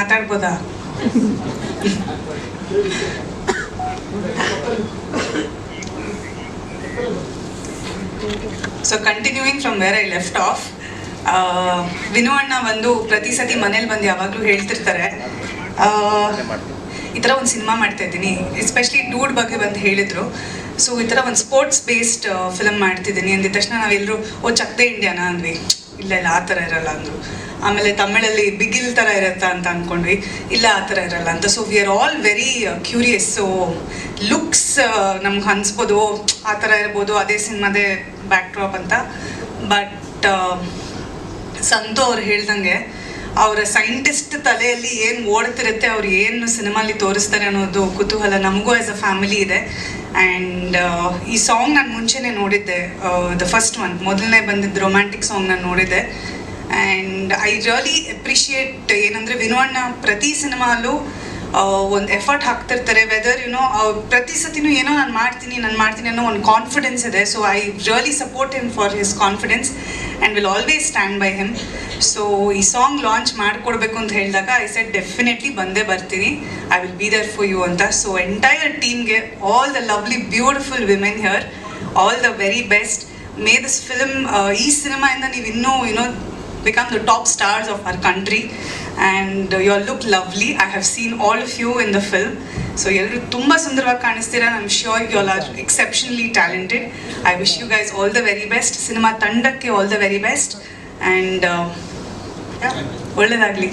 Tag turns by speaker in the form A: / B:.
A: ಮಾತಾಡ್ಬೋದಾ? So continuing from where I left off Vinu ಅಣ್ಣ ಒಂದು ಪ್ರತಿ ಸತಿ ಮನೇಲಿ ಬಂದು ಯಾವಾಗಲೂ ಹೇಳ್ತಿರ್ತಾರೆ. ಈ ಥರ ಒಂದು ಸಿನಿಮಾ ಮಾಡ್ತಾ ಇದ್ದೀನಿ. ಎಸ್ಪೆಷಲಿ ಡೂಡ್ ಬಗ್ಗೆ ಬಂದು ಹೇಳಿದ್ರು. ಸೊ ಈ ಥರ ಒಂದು ಸ್ಪೋರ್ಟ್ಸ್ ಬೇಸ್ಡ್ ಫಿಲಮ್ ಮಾಡ್ತಿದ್ದೀನಿ. ಅಂದಿದ ತಕ್ಷಣ ನಾವೆಲ್ಲರೂ ಓ, ಚಕ್ದೆ ಇಂಡಿಯಾನ ಅಂದ್ವಿ. ಇಲ್ಲ ಇಲ್ಲ ಆ ಥರ ಇರಲ್ಲ ಅಂದರು. ಆಮೇಲೆ ತಮಿಳಲ್ಲಿ ಬಿಗಿಲ್ ಥರ ಇರುತ್ತಾ ಅಂತ ಅಂದ್ಕೊಂಡ್ವಿ ಇಲ್ಲ, ಆ ಥರ ಇರಲ್ಲ ಅಂತ. So we are all very curious so looks ನಮ್ಗೆ ಅನ್ಸ್ಬೋದು. ಆ ಥರ ಇರ್ಬೋದು, ಅದೇ ಸಿನಿಮಾದೇ ಬ್ಯಾಕ್ ಡ್ರಾಪ್ ಅಂತ ಬಟ್ ಸಂತು ಅವ್ರು ಹೇಳ್ದಂಗೆ ಅವರ ಸೈಂಟಿಸ್ಟ್ ತಲೆಯಲ್ಲಿ ಏನು ಓಡ್ತಿರುತ್ತೆ, ಅವ್ರು ಏನು ಸಿನಿಮಾಲಿ ತೋರಿಸ್ತಾರೆ ಅನ್ನೋದು ಕುತೂಹಲ ನಮಗೂ ಆಸ್ ಅ ಫ್ಯಾಮಿಲಿ ಇದೆ. ಆ್ಯಂಡ್ ಈ ಸಾಂಗ್ ನಾನು ಮುಂಚೆನೇ ನೋಡಿದ್ದೆ ದ ಫಸ್ಟ್ ಒನ್ ಮೊದಲನೇ ಬಂದಿದ್ದು ರೊಮ್ಯಾಂಟಿಕ್ ಸಾಂಗ್ ನಾನು ನೋಡಿದ್ದೆ. ಆ್ಯಂಡ್ ಐ ರಿಯಲಿ ಅಪ್ರಿಷಿಯೇಟ್ ಏನಂದರೆ ವಿನೋಣ್ಣ ಪ್ರತಿ ಸಿನಿಮಾಲ್ಲೂ ಒಂದು ಎಫರ್ಟ್ ಹಾಕ್ತಿರ್ತಾರೆ. ವೆದರ್ ಯುನೋ ಪ್ರತಿ ಸತಿನೂ ಏನೋ ನಾನು ಮಾಡ್ತೀನಿ ನಾನು ಮಾಡ್ತೀನಿ ಅನ್ನೋ ಒಂದು ಕಾನ್ಫಿಡೆನ್ಸ್ ಇದೆ. So I really support him for his confidence and will always stand by him so ಈ ಸಾಂಗ್ ಲಾಂಚ್ ಮಾಡಿಕೊಡ್ಬೇಕು ಅಂತ ಹೇಳಿದಾಗ ಐ ಸೆಟ್ ಡೆಫಿನೆಟ್ಲಿ ಬಂದೇ ಬರ್ತೀನಿ. I will be there for you ಅಂತ. ಸೊ ಎಂಟೈರ್ ಟೀಮ್ಗೆ all the lovely beautiful women here all the very best may this film ಈ ಸಿನಿಮಾಯಿಂದ ನೀವು ಇನ್ನೂ you know become the top stars of our country. And uh, you all look lovely. I have seen all of you in the film. So ಎಲ್ಲರೂ ತುಂಬ ಸುಂದರವಾಗಿ ಕಾಣಿಸ್ತೀರಾ? I am sure you all are exceptionally talented I wish you guys all the very best cinema ತಂಡಕ್ಕೆ all the very best and ಒಳ್ಳೆಯದಾಗಲಿ